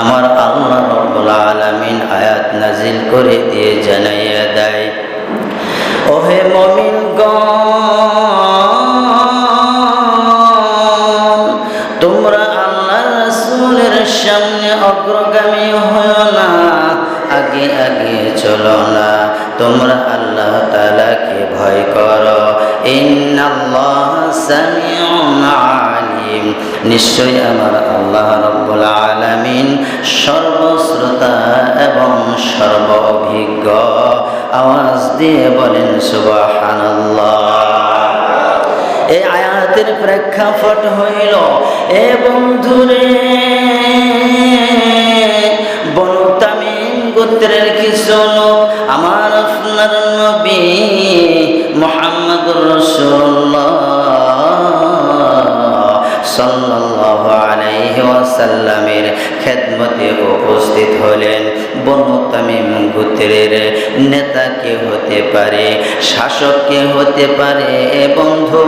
আমার আল্লাহ রব্বুল আলামিন আয়াত নাজিল করে দিয়ে জানাইয়া দেয়। ওহে মমিন তোমরা আল্লাহ রাসূলের সামনে অগ্রগামী হয় না, আগে আগে চলো না, তোমরা আল্লাহ তাআলাকে ভয় করো। ইন্নাল্লাহ সামিউন আলিম। নিশ্চয় আমার আল্লাহ রব্বুল আলামিন সর্বশ্রোতা এবং সর্ব অভিজ্ঞ আওয়াজ দিয়ে বলেন, সুবহানাল্লাহ। এই আয়াতের প্রেক্ষাপট হইল, এ বন্ধুরে, বনু গোত্রের কিছু আমার আপনার নবী মোহাম্মদুর রসুল্লাহ। সাল্লাল্লাহু আলাইহি ওয়াসাল্লামের খেদমতে উপস্থিত হলেন। বনু তামিম গোত্রের নেতা কে হতে পারে, শাসক কে হতে পারে বন্ধু,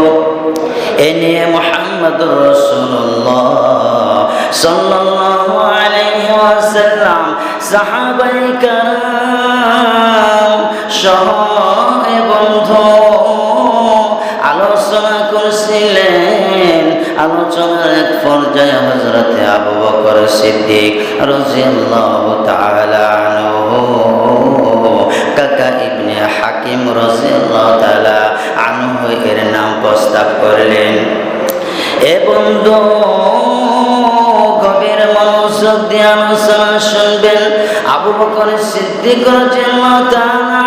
এ নিয়ে মোহাম্মদ রসুল্লাহ সাল্লাল্লাহু আলাইহি ওয়াসাল্লাম সাহাবাই বন্ধু আলোচনা করছিলেন। আলোচনার এক পর্যায়ে হজরতে আবু বকর সিদ্দিক রাদিয়াল্লাহু তাআলা আনহু, কাকা ইবনে হাকিম রাদিয়াল্লাহু তাআলা আনহু এর নাম প্রস্তাব করলেন। এ বন্ধু, গভীর মনোযোগ দিয়ে আলোচনা শুনবেন। আবু বকর সিদ্দিক রাদিয়াল্লাহু তাআলা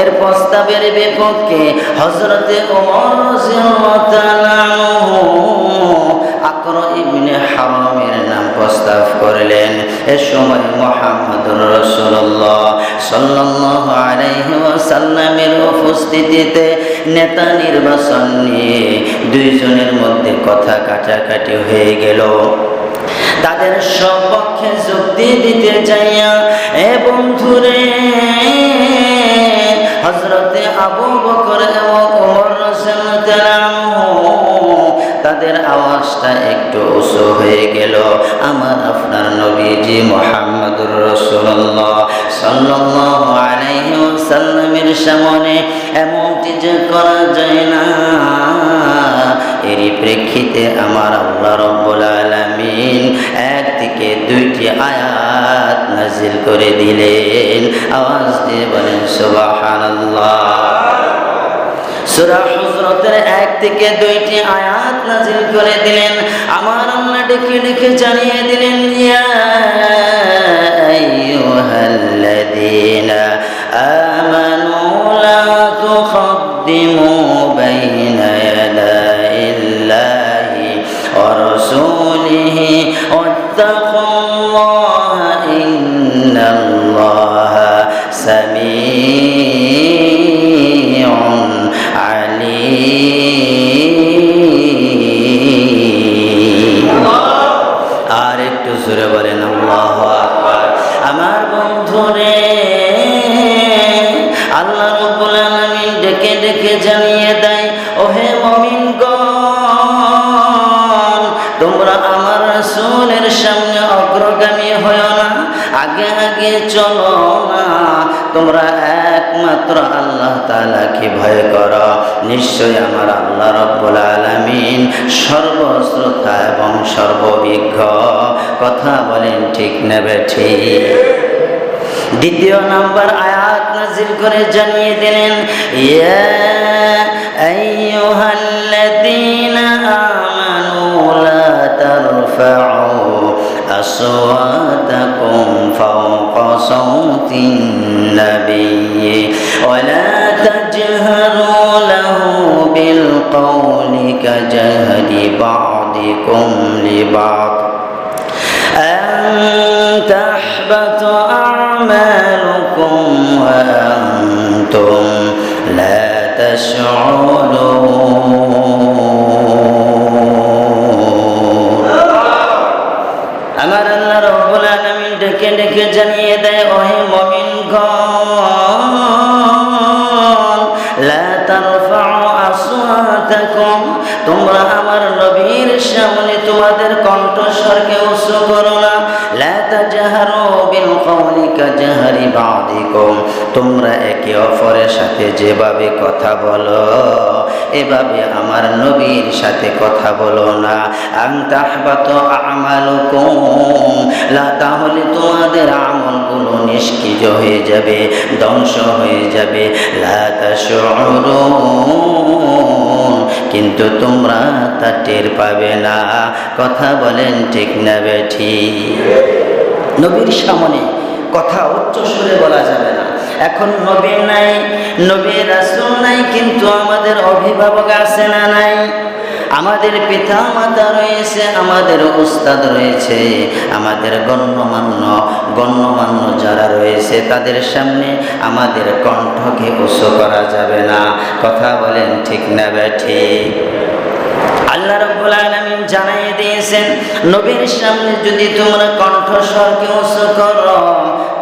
এর প্রস্তাবের বিপক্ষে হজরতে ওমর আকর ইবনে হারামের নাম প্রস্তাব করলেন। এ সময় মোহাম্মদুর রাসূলুল্লাহ সাল্লাল্লাহু আলাইহি ওয়াসাল্লামের উপস্থিতিতে নেতা নির্বাচন নিয়ে দুইজনের মধ্যে কথা কাটাকাটি হয়ে গেল। তাদের সপক্ষে যুক্তি দিতে চাইয়া, এ বন্ধুরে হজরতে আবু বকর এবং ওমর তাদের আওয়াজটা একটু উঁচু হয়ে গেল। আমার আপনার নবীজি মোহাম্মদুর রসুল্লাহ সাল্লাল্লাহু আলাইহি ওয়াসাল্লামের সামনে এমনটি যে করা যায় না। এরই প্রেক্ষিতে আমার আল্লাহ রব্বুল আলামিন এক থেকে দুইটি আয়াত নাজিল করে দিলেন। আওয়াজ দিয়ে বলেন হুজরাতের এক থেকে দুইটি আয়াত নাজিল করে দিলেন। আমার আল্লাহ ডেকে ডেকে জানিয়ে দিলেন, ইয়া আইয়ুহাল্লাযীনা আমানু লা তুখাদ্দিমু আগে আগে চলো না। তোমরা একমাত্র আল্লাহ তালাকে ভয় কর। নিশ্চয় আমার আল্লাহ রব্বুল আলমিন সর্বশ্রোতা এবং সর্ববিজ্ঞ কথা বলেন ঠিক নেবে ঠিক? দ্বিতীয় নাম্বার আয়াত নাজির করে জানিয়ে দিলেন, ইয়া আইয়ুহাল্লাযীনা আমানু فوق صوت النبي. ولا تجهروا له بالقول كجهر بعضكم لبعض. أن تحبط أعمالكم وأنتم لا تشعرون. ডেকে জানিয়ে দেয়, ওহে মমিন তোমরা আমার নবীর সামনে তোমাদের কণ্ঠস্বরকে উৎস করো না। লা তাজহারু বিল কওলি কাজহারি বাদিকুম তোমরা একে অপরের সাথে যেভাবে কথা বলো, এভাবে আমার নবীর সাথে কথা বলো না। আন তাহবাত আমালুকুম, লা তাহলে তোমাদের আমলগুলো নিষ্ক্রিয় হয়ে যাবে, ধ্বংস হয়ে যাবে। লা কিন্তু তোমরা তা টের পাবে না। কথা বলেন ঠিক না বেঠি নবীর সামনে কথা উচ্চ সুরে বলা যাবে না। এখন নবী নাই নবী রাসূল নাই, কিন্তু আমাদের অভিভাবক আছে না নাই? আমাদের পিতা মাতা রয়েছে, আমাদের উস্তাদ রয়েছে, আমাদের গণ্যমান্য গণ্যমান্য যারা রয়েছে, তাদের সামনে আমাদের কণ্ঠকে উচ্চ করা যাবে না। কথা বলেন ঠিক না ব্যাঠি আল্লাহ রব্বুল আলামিন জানাই দিয়েছেন, নবীর সামনে যদি তোমরা কণ্ঠস্বরকে উচ্চ করো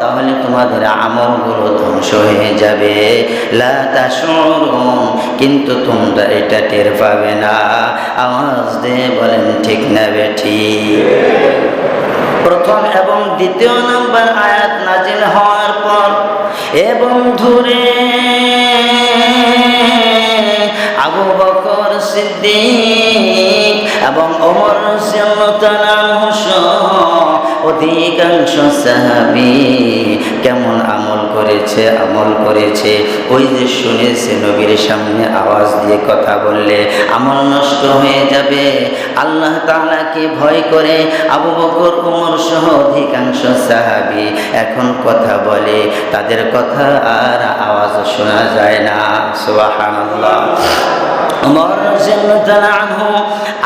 তাহলে তোমাদের আমলগুলো ধ্বংস হয়ে যাবে। লা তাশউরুন, কিন্তু তোমরা এটা টের পাবে না। আওয়াজ দিয়ে বলেন, ঠিক না বেঠি। প্রথম এবং দ্বিতীয় নম্বর আয়াত নাজিল হওয়ার পর এবং ধরে আবু বকর সিদ্দিক এবং অমর ওমর অধিকাংশ সাহাবি কেমন আমল করেছে আমল করেছে? ওই যে শুনেছে নবীর সামনে আওয়াজ দিয়ে কথা বললে, আমল নষ্ট হয়ে যাবে। আল্লাহ তাআলাকে ভয় করে আবু বকর ওমর সহ অধিকাংশ সাহাবি এখন কথা বলে, তাদের কথা আর আওয়াজ শোনা যায় না। সুবহানাল্লাহ। ওমর আনহু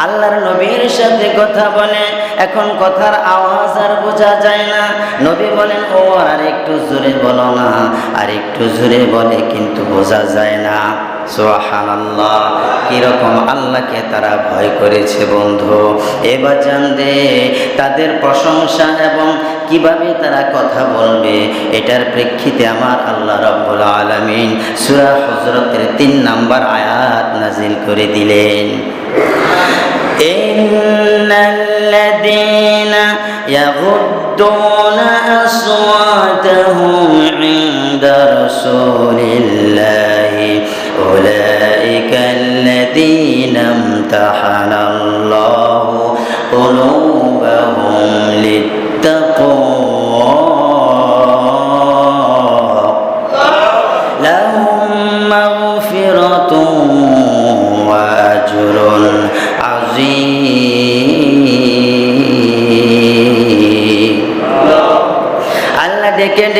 আল্লাহর নবীর সাথে কথা বলে। এখন কথার আওয়াজ আর বোঝা যায় না। নবী বলেন ওমর আর একটু জোরে বলো না। আর একটু জোরে বলে কিন্তু বোঝা যায় না। সোহানাল্লাহ কীরকম আল্লাহকে তারা ভয় করেছে বন্ধু। এবার জানবে তাদের প্রশংসা এবং কীভাবে তারা কথা বলবে, এটার প্রেক্ষিতে আমার আল্লাহ রব্বুল আলমিন সুরা হজরতের তিন নাম্বার আয়াত নাজিল করে দিলেন إن الذين يغضون أصواتهم عند رسول الله أولئك الذين امتحن الله قلوبهم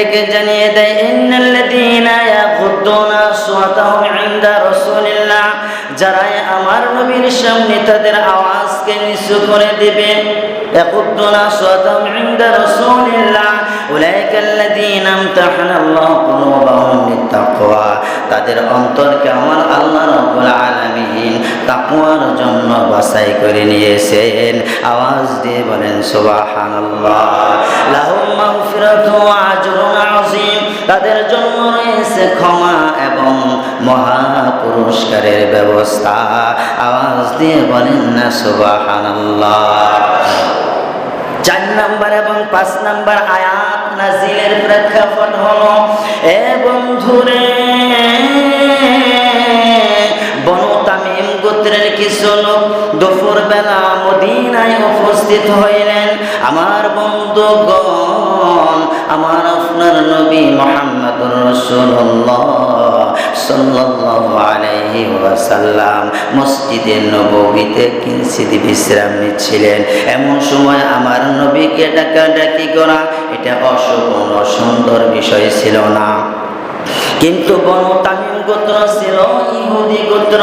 ডেকে জানিয়ে দেয়, ইন্নাল্লাযীনা ইয়াগুদ্দুনা আসওয়াতাহুম ইনদা রাসূলিল্লাহ। যারা আমার নবীর সামনে তাদের আওয়াজকে নিচু করে দিবে ইয়াগুদ্দুনা আসওয়াতাহুম ইনদা রাসূলিল্লাহ। আল্লাযীনা ইমতাহানা আল্লাহু কুলুবাহুম লিত্তাকওয়া, তাদের অন্তরকে আমার আল্লাহ রাব্বুল আলামিন তাকওয়ার জন্য বাছাই করে নিয়েছেন। আওয়াজ দিয়ে বলেন, সুবহানাল্লাহ। লাহুম মাগফিরাতু ওয়া আজরুন আযীম। তাদের জন্য রয়েছে ক্ষমা এবং মহা পুরস্কারের ব্যবস্থা। আওয়াজ দিয়ে বলেন, না, সুবহানাল্লাহ। চার নাম্বার এবং পাঁচ নাম্বার আয়াত নাজিলের প্রেক্ষাপট হলো, এ বন্ধুরে বনতামিম গোত্রের কিছু লোক দুপুর বেলা মদিনায় উপস্থিত হইলেন। আমার বন্ধুগণ, আমার আপনার নবী মোহাম্মদ রসুল্লাহ আলাইহি ওয়াসাল্লাম বিশ্রাম নিচ্ছিলেন এমন সময় আমার নবীকে ডাকাডাকি করা, এটা অশুভ সুন্দর বিষয় ছিল না। কিন্তু বনু তামিম গোত্র ছিল, ইহুদি গোত্র।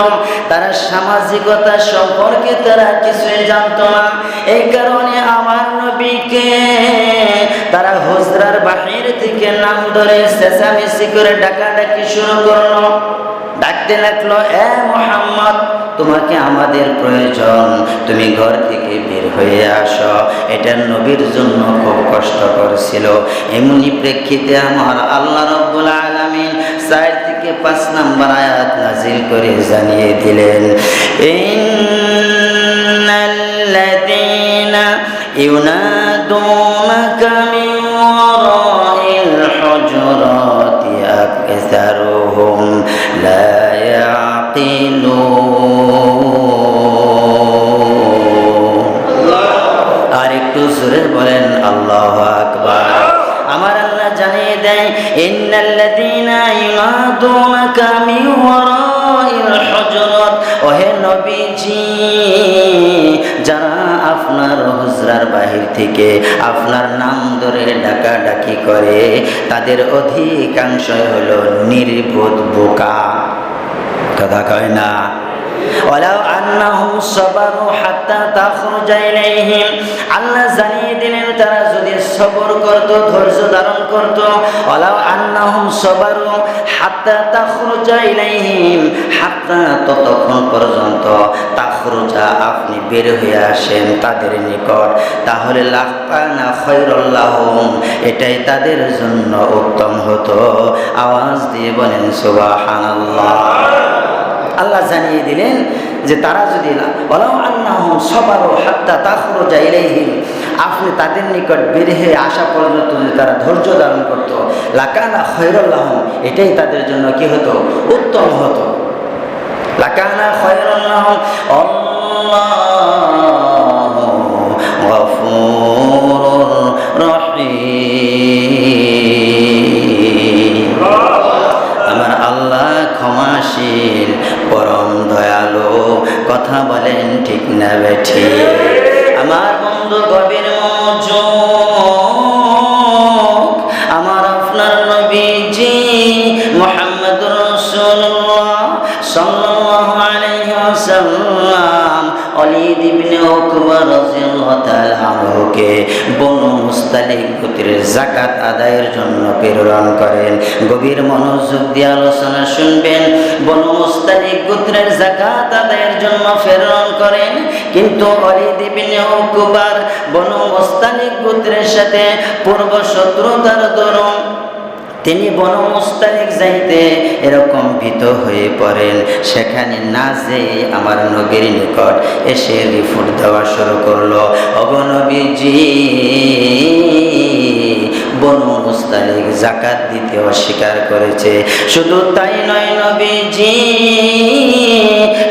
তারা সামাজিকতা সম্পর্কে তারা কিছুই জানতো না। এই কারণে আমার নবীকে তারা হুজরার বাহির থেকে নাম ধরে চেঁচামেচি করে ডাকাডাকি শুরু করল। ডাকতে লাগল, এ মোহাম্মদ, তোমাকে আমাদের প্রয়োজন। তুমি ঘর থেকে বের হয়ে আসো। এটা নবীর জন্য খুব কষ্টকর ছিল। এমনি প্রেক্ষিতে আমার আল্লাহ রব্বুল আলামিন চার থেকে পাঁচ নাম্বার আয়াত নাজিল করে জানিয়ে দিলেন আর একটু সুরে বলেন আল্লাহ যারা আপনার হজরার বাহির থেকে আপনার নাম ধরে ডাকা ডাকি করে, তাদের অধিকাংশ হলো নির্বোধ বোকা। কথা কয় না? ওলা আন্নাহুম সাবারু হাত্তা তাখরুজ ইলাইহিম আল্লাহ জানিয়ে দিলেন, তারা যদি সবর করত, ধৈর্য ধারণ করত, ওয়ালাউ আন্নাহুম সাবারু হাত্তা তাখরুজ ইলাইহিম হাত্তা ততক্ষণ পর্যন্ত তাখরুজা আপনি বের হয়ে আসেন তাদের নিকট। তাহলে লাকানা খৈরুল্লাহম এটাই তাদের জন্য উত্তম হতো। আওয়াজ দিয়ে বলেন, সুবহানাল্লাহ। আল্লাহ জানিয়ে দিলেন যে তারা যদি আপনি তাদের নিকট বের হয়ে আসা পর্যন্ত যদি তারা ধৈর্য ধারণ করত, লাকানা খৈরুল্লাহম এটাই তাদের জন্য কি হতো? উত্তম হতো। লাকানা খৈরুল্লাহম আল্লাহু কথা বলেন ঠিক না বেঠি আমার বন্ধু গভীর আমার আপনার নবীজি মোহাম্মদ রসুল্লাহ সাল্লাল্লাহু আলাইহি ওয়াসাল্লাম অলিদ ইবনে উকবা রাদিয়াল্লাহু তাআলা বনু মুস্তালিক পুত্রের জাকাত আদায়ের জন্য প্রেরণ করেন। গভীর মনোযোগ দিয়ে আলোচনা শুনবেন। বনু মুস্তালিক গোত্রের জাকাত আদায়ের জন্য প্রেরণ করেন। কিন্তু বনু মুস্তালিক গোত্রের সাথে পূর্ব শত্রুতার দরুন তিনি বন মুস্তালিক যাইতে এরকম ভীত হয়ে পড়েন। সেখানে না যেয়ে আমার নবীর নিকট এসে রিপোর্ট দেওয়া শুরু করল। অগনবীজি বনু মুস্তালিক জাকাত দিতে অস্বীকার করেছে। শুধু তাই নয় নবীজি,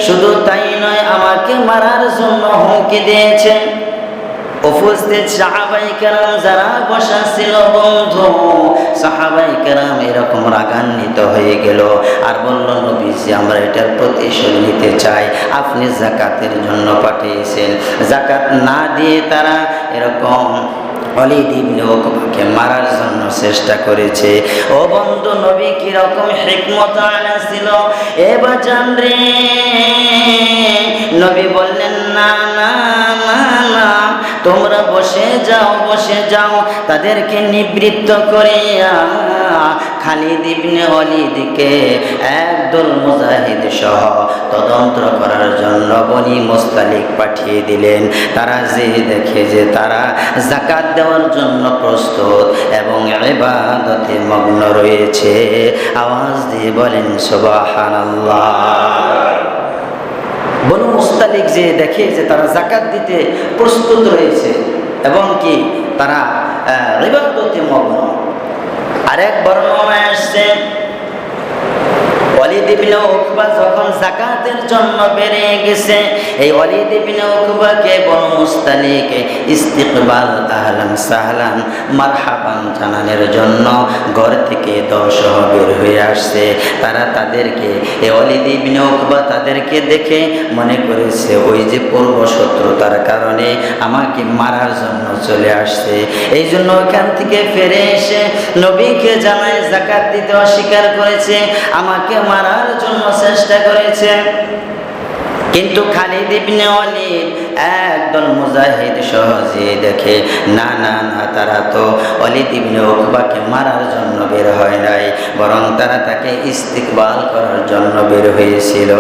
শুধু তাই নয় আমাকে মারার জন্য হুমকি দিয়েছে উপস্থিত সাহাবাই কেরাম যারা বসা ছিল বন্ধু সাহাবাই কেরাম এরকম রাগান্বিত হয়ে গেল। আর বলল, নবীজি, আমরা এটার প্রতিশোধ নিতে চাই। আপনি জাকাতের জন্য পাঠিয়েছেন। জাকাত না দিয়ে তারা এরকম অলিদ ইবনে মারার জন্য চেষ্টা করেছে। ও বন্ধু, নবী কি রকম হিকমত আনাছিল? এবার রে নবী বললেন, না না তোমরা বসে যাও বসে যাও, তাদেরকে নিবৃত্ত করিয়া খালিদ ইবনে অলিদকে একদল মুজাহিদ সহ তদন্ত করার জন্য বনি মোস্তালিক পাঠিয়ে দিলেন। তারা যে দেখে যে তারা জাকাত দেওয়ার জন্য প্রস্তুত এবং ইবাদতে মগ্ন রয়েছে, আওয়াজ দিয়ে বলেন, সুবহানাল্লাহ। বনু মুস্তালিক যে দেখে যে তারা জাকাত দিতে প্রস্তুত রয়েছে, এবং কি তারা ইবাদতে মগ্ন। আরেক বর্ণনা আসছে যখন জাকাতের জন্য বেরিয়ে গেছে, এই ইস্তিকবাল আহলান সাহলান, মারহাবান জানানোর জন্য ঘর থেকে দলসহ বের হয়ে আসছে। তারা তাদেরকে, এই অলিদ ইবনে তাদেরকে দেখে মনে করেছে, ওই যে পূর্ব শত্রুতার কারণে আমাকে মারার জন্য চলে আসছে। এই জন্য ওখান থেকে ফিরে এসে নবীকে জানায় জাকাত দিতে অস্বীকার করেছে, আমাকে মারার জন্য চেষ্টা করেছে কিন্তু খালিদ ইবনে অলিদ একদল মুজাহিদ সহজে দেখে, না না না, তারা তো অলিদ ইবনে উকবাকে মারার জন্য বের হয় নাই, বরং তারা তাকে ইস্তিকবাল করার জন্য বের হয়েছিল।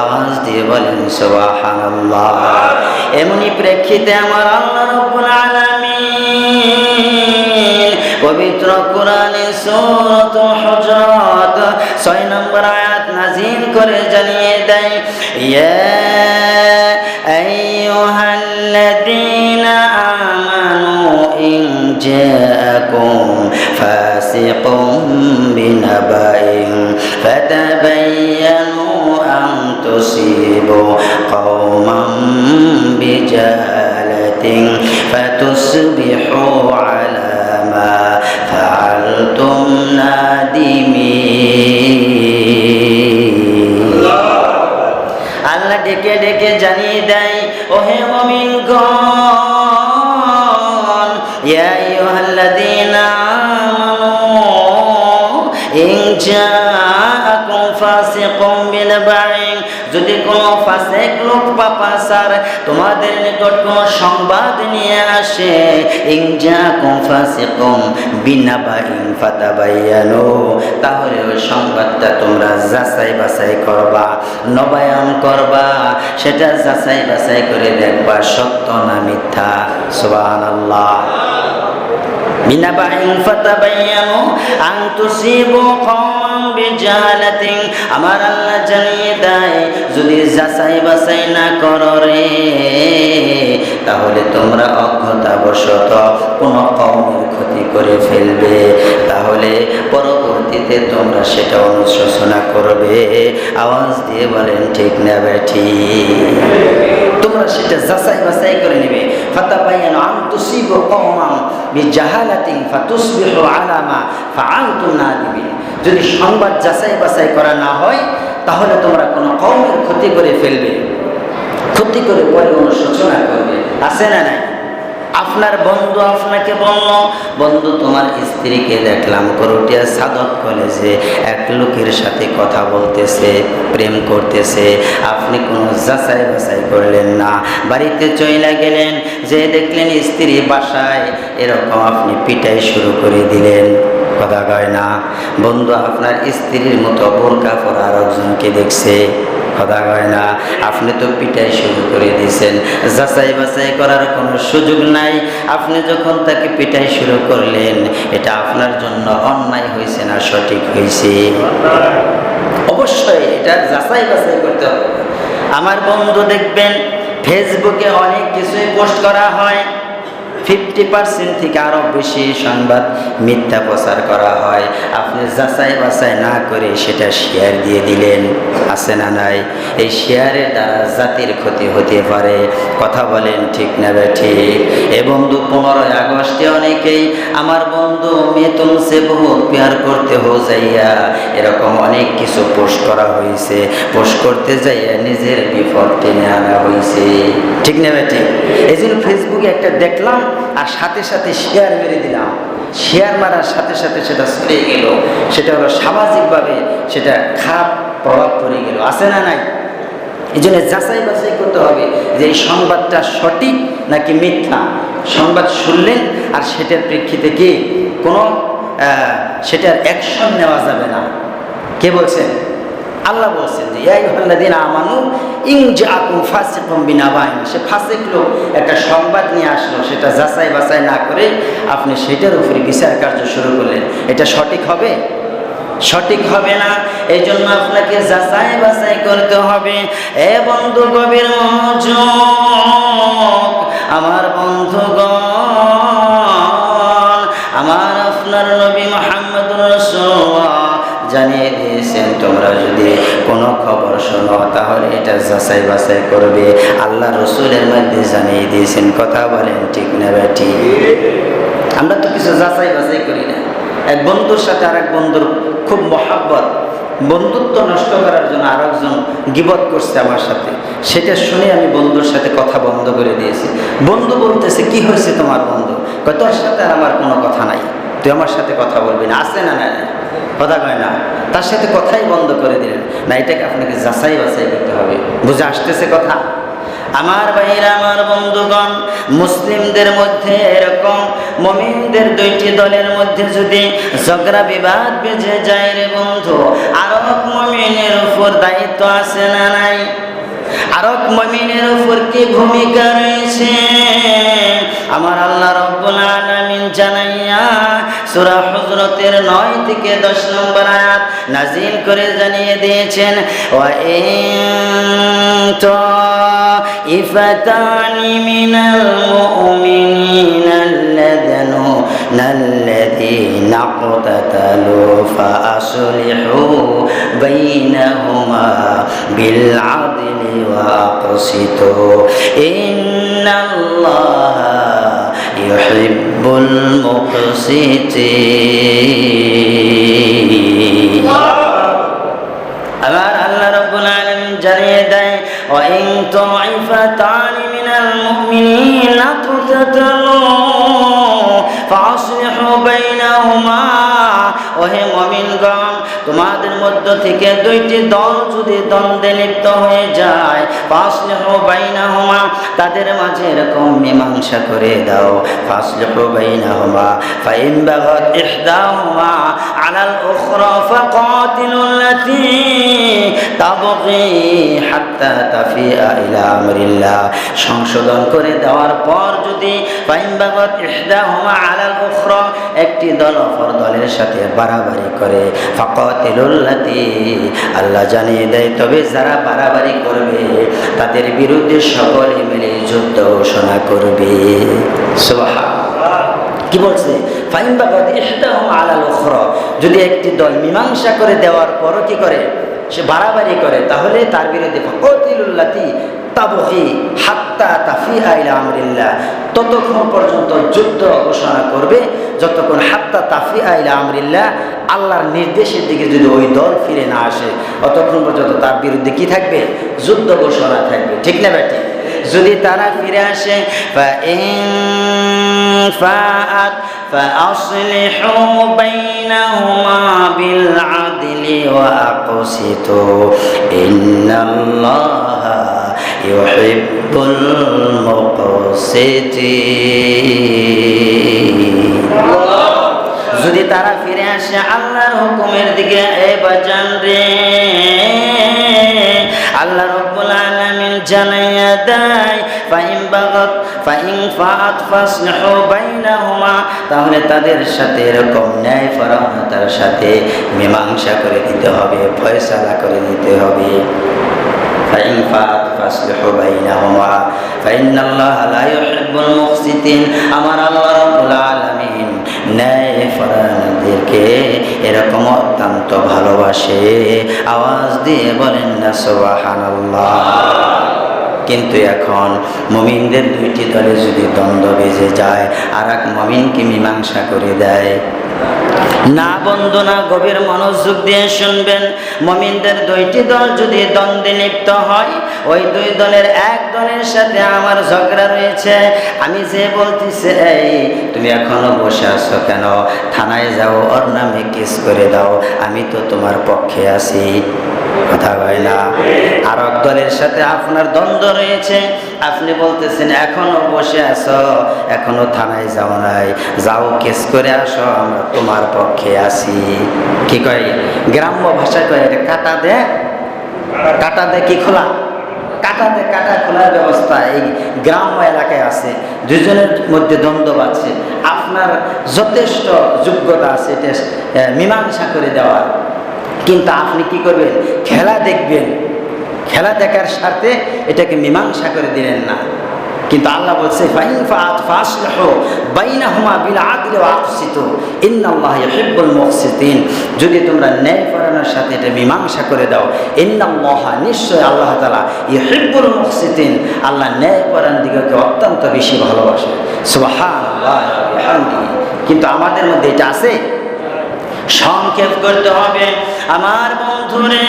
আওয়াজ দিয়ে বলেন, সুবহানাল্লাহ। এমনি প্রেক্ষিতে আমার আল্লাহ রাব্বুল আলামিন পবিত্র কোরআনে সূরাতুল হুজরাত 6 নম্বর আয়াত নাজিল করে জানিয়ে দেয় ইয়া আইয়ুহাল্লাযীনা আমানু ইন جاءكم فاسق بنبأ فتبينوا أن تصيبوا قوما بجهالة فتصبحوا على ما فعلتم نادمين আল্লাহ ডেকে ডেকে জানিয়ে দেয় ওহে মমিন গণ ইয়া আইয়ুহাল্লাযীনা আমানু ইন জাআকুম ফাসিকুম বিনাবাইন যদি কোনো ফাসিক লোক বা পাসার তোমাদের নিকট কোনো সংবাদ নিয়ে আসে। ইংজা ইন জাআকুম ফাসিকুম বিনাবাইন ফাতাবায়ানু তাহলে ওই সংবাদটা তোমরা যাচাই বাছাই করবা, নবায়ন করবা। সেটা যাচাই বাছাই করে দেখবা সত্য না মিথ্যা। সুবহানাল্লাহ। আমার আল্লাহ জানিয়ে দেয়, যদি যাচাই বাছাই না করো রে, তাহলে তোমরা অজ্ঞতাবশত কোন কওমের ক্ষতি করে ফেলবে। তাহলে পরবর্তীতে তোমরা সেটা অনুশোচনা করবে। আওয়াজ দিয়ে বলেন, ঠিক না বেঠি তোমরা সেটা যাচাই বাছাই করে নেবে। যদি সংবাদ যাচাই বাছাই করা না হয়, তাহলে তোমরা কোনো কওমের ক্ষতি করে ফেলবে। ক্ষতি করে পরে অনুশোচনা করবে। আছে না নাই? আপনার বন্ধু আপনাকে বলল, বন্ধু, তোমার স্ত্রীকে দেখলাম করটিয়া সাদক কলেজে এক লোকের সাথে কথা বলতেছে, প্রেম করতেছে। আপনি কোনো যাচাই বাছাই করলেন না। বাড়িতে চইলা গেলেন, যে দেখলেন স্ত্রী বাসায়, এরকম আপনি পিটাই শুরু করে দিলেন। কথা কয় না। বন্ধু, আপনার স্ত্রীর মতো বোরকা পরা আর একজনকে দেখছে। কথা কয় না। আপনি তো পিটাই শুরু করে দিয়েছেন। যাচাই বাছাই করার কোনো সুযোগ নাই। আপনি যখন তাকে পিটাই শুরু করলেন, এটা আপনার জন্য অন্যায় হয়েছে না সঠিক হয়েছে? অবশ্যই এটা যাচাই বাছাই করতে হবে। আমার বন্ধু দেখবেন ফেসবুকে অনেক কিছুই পোস্ট করা হয়। ফিফটি পার্সেন্ট থেকে আরও বেশি সংবাদ মিথ্যা প্রচার করা হয়। আপনি যাচাই বাছাই না করে সেটা শেয়ার দিয়ে দিলেন। আছে না নাই? এই শেয়ারের দ্বারা জাতির ক্ষতি হতে পারে। কথা বলেন ঠিক না ঠিক? এ বন্ধু, পনেরোই আগস্টে অনেকেই, আমার বন্ধু মে তুমসে বহুত পেয়ার করতে হো যাইয়া। এরকম অনেক কিছু পোস্ট করা হয়েছে পোস্ট করতে যাইয়া নিজের বিপদ টেনে আনা হয়েছে ঠিক না ঠিক? এই জন্য ফেসবুকে একটা দেখলাম আর সাথে সাথে শেয়ার মেরে দিলাম। শেয়ার মারার সাথে সাথে সেটা ছড়ে গেল। সেটা হলো সামাজিকভাবে সেটা খারাপ প্রভাব পড়ে গেল। আছে না নাই? এই জন্য যাচাই বাছাই করতে হবে যে এই সংবাদটা সঠিক নাকি মিথ্যা। সংবাদ শুনলেন আর সেটার প্রেক্ষিতে কি কোনো সেটার অ্যাকশন নেওয়া যাবে না। কে বলছেন? আল্লাহ বলছেন যে এই দিন আমানু ইং যে আকুম ফাসিকুম বিনাবাইন। সে ফাসিক লোক একটা সংবাদ নিয়ে আসলো, সেটা যাচাই বাছাই না করে আপনি সেটার উপরে বিচার কার্য শুরু করলেন। এটা সঠিক হবে? সঠিক হবে না। এই জন্য আপনাকে যাচাই বাছাই করতে হবে। এ বন্ধু মনোযোগ, আমার বন্ধুগণ, আমার আপনার নবী খবর শোনো তাহলে এটা যাচাই বাছাই করবে। আল্লাহ রসুলের মধ্যে জানিয়ে দিয়েছেন, কথা বলেন, ঠিক না আমরা তো কিছু যাচাই বাছাই করি না। এক বন্ধুর সাথে বন্ধুর খুব মহাব্বত, বন্ধুত্ব নষ্ট করার জন্য আর একজন গিবত করছে আমার সাথে। সেটা শুনে আমি বন্ধুর সাথে কথা বন্ধ করে দিয়েছি। বন্ধু বলতেছে, কি হয়েছে তোমার বন্ধু? তোর সাথে আমার কোনো কথা নাই। তুই আমার সাথে কথা বলবি না। না না না? কথা কয় না। তার সাথে কথাই বন্ধ করে দিলেন। না, এটাকে আপনাকে যাচাই বাছাই করতে হবে। বুঝে আসতেছে কথা? আমার ভাইরা আমার বন্ধুগণ, মুসলিমদের মধ্যে এরকম, মমিনদের দুইটি দলের মধ্যে যদি ঝগড়া বিবাদ বেজে যায় রে বন্ধু, আরব মমিনের উপর দায়িত্ব আছে না নাই? আরব মমিনের উপর কি ভূমিকা রয়েছে? আমার আল্লাহ রব্বুল আলামিন জানাইয়া সূরা হুজরাতের 9 থেকে 10 নম্বর আয়াত নাজিল করে জানিয়ে দিয়েছেন ওয়া ইন طائفتان من المؤمنين الذين الذين اقتتلوا فأصلحوا بينهما بالعدل وأقسطوا إن الله يحب المقسطين أمار الله رب العالمين جريدا وإن طائفتان من المؤمنين اقتتلوا فعصر ওহে মুমিনগণ, তোমাদের মধ্য থেকে দুইটি দল যদি দ্বন্দ্বে লিপ্ত হয়ে যায় ফাসলেহ বাইনাহুমা, তাদের মাঝে এরকম মীমাংসা করে দাও। ফাসলেহ বাইনাহুমা, ফাইন বাগাত ইহদাহুমা আলাল উখরা ফাকাতিলুল্লাতী তাবগী সংশোধন করে দেওয়ার পর যদি একটি দল অপর দলের সাথে বাড়াবাড়ি করে। ফাকাতিলুল্লাতি আল্লাহ জানিয়ে দেয়, তবে যারা বাড়াবাড়ি করবে, তাদের বিরুদ্ধে সকলে মিলে যুদ্ধ ঘোষণা করবে। কি বলছে? ফাইন বাগত ইহদাহুম আলাল যদি একটি দল মীমাংসা করে দেওয়ার পরও কি করে? সে বাড়াবাড়ি করে, তাহলে তার বিরুদ্ধে ততক্ষণ পর্যন্ত যুদ্ধ ঘোষণা করবে, যতক্ষণ হাত্তা তাফি আইলা আমরিল্লা আল্লাহর নির্দেশের দিকে যদি ওই দল ফিরে না আসে, ততক্ষণ পর্যন্ত তার বিরুদ্ধে কি থাকবে? যুদ্ধ ঘোষণা থাকবে। ঠিক না ব্যাটি? যদি তারা ফিরে আসে فأصلحوا بينهما بالعدل وأقسطوا إن الله يحب المقسطين যদি তারা ফিরে আসে আল্লাহর হুকুমের দিকে এ বাজান রে আল্লাহ রব্বুল আলামিন জানাইয়া দেয় ফাইন বাগাত ফাইন ফাআত ফাসলিহু বাইনাহুমা তাহলে তাদের সাথে এরকম ন্যায় পরায়ণতার সাথে মীমাংসা করে দিতে হবে ফয়সালা করে দিতে হবে فإن فات فاصلحوا بينهما فإن الله لا يحب المفسدين আমার আল্লাহ রাব্বুল আলামিন ন্যায় পরায়ণদেরকে এরকম অত্যন্ত ভালোবাসে আওয়াজ দিয়ে বলেন না সুবহানাল্লাহ কিন্তু এখন মমিনদের দুইটি দলে যদি দ্বন্দ্ব বেজে যায় আর এক মমিনকে মীমাংসা করে দেয়। না বন্ধু, না গভীর মনোযোগ দিয়ে শুনবেন, মমিনদের দুইটি দল যদি দ্বন্দ্বে লিপ্ত হয় ওই দুই দলের এক দলের সাথে আমার ঝগড়া রয়েছে। আমি যে বলতেছি, এই, তুমি এখনও বসে আছো কেন? থানায় যাও, ওর নামে কেস করে দাও। আমি তো তোমার পক্ষে আছি। কথা হয় না। আর দলের সাথে আপনার দ্বন্দ্ব রয়েছে। আপনি বলতেছেন, এখনও বসে আছো, এখনও থানায় যাও নাই। যাও, কেস করে আসো, আমরা তোমার পক্ষে আছি। কি কয়? গ্রাম্য ভাষায় কয়, এটা কাটা দে কাটা দে কি খোলা? কাটা দে কাটা খোলার ব্যবস্থা এই গ্রাম্য এলাকায় আছে। দুজনের মধ্যে দ্বন্দ্ব আছে আপনার যথেষ্ট যোগ্যতা আছে, এটা মীমাংসা করে দেওয়ার। কিন্তু আপনি কি করবেন? খেলা দেখবেন। খেলা দেখার সাথে এটাকে মীমাংসা করে দিলেন না। কিন্তু আল্লাহ বলছে যদি তোমরা ন্যায় পরায়ণের সাথে এটা মীমাংসা করে দাও, ইন্নাল্লাহ নিশ্চয় আল্লাহ তাআলা ইউহিব্বুল মুকসিতিন, আল্লাহ ন্যায় পরায়ণ দিগকে অত্যন্ত বেশি ভালোবাসে। কিন্তু আমাদের মধ্যে এটা আছে? সংক্ষেপ করতে হবে। আমার বন্ধুরে,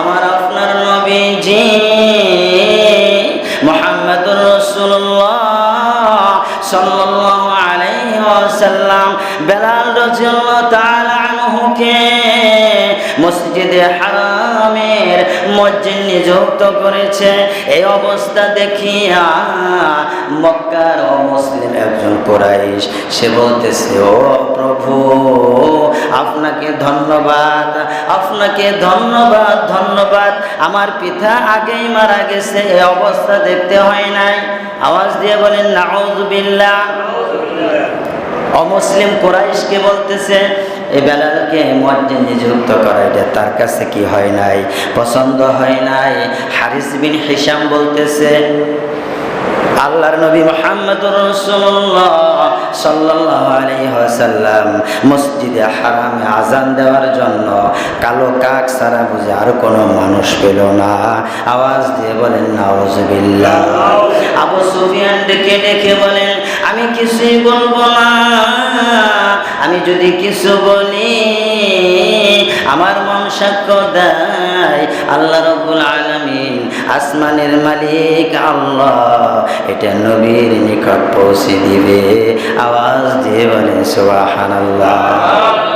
আমার আপনার নবীজি ওয়াসাল্লাম বেলাল রাদিয়াল্লাহু তাআলা আনহুকে মসজিদে হারামের মসজিদ নিযুক্ত করেছে। এই অবস্থা দেখিয়া মক্কার মুসলিম একজন কোরাইশ, সে বলতেছে, ও প্রভু, আপনাকে ধন্যবাদ আপনাকে ধন্যবাদ ধন্যবাদ। আমার পিতা আগেই মারা গেছে এই অবস্থা দেখতে হয় নাই। আওয়াজ দিয়ে বলেন নাউজুবিল্লাহ অমুসলিম কোরাইশকে বলতেছে এই বেলালকে মসজিদ নিযুক্ত করা এটা তার কাছে কি হয় নাই? পছন্দ হয় নাই? হারিস বিন হিসাম বলতেছে, আল্লাহর নবী মোহাম্মদ রাসূলুল্লাহ। ওয়াসাল্লাম মসজিদে হারামে আজান দেওয়ার জন্য কালো কাক ছাড়া বুঝে আর কোনো মানুষ পেল না। আওয়াজ দিয়ে বলেন, নাউজুবিল্লাহ। আবু সুফিয়ান ডেকে ডেকে বলেন, আমি কিছুই বলব না। আমি যদি কিছু বলি, আমার মন সাক্ষ্য দেয়। আল্লাহ রব্বুল আলামিন আসমানের মালিক আল্লাহ। এটা নবীর নিকট পৌঁছে দিবে। আওয়াজ দিয়ে বলেন সুবহানাল্লাহ।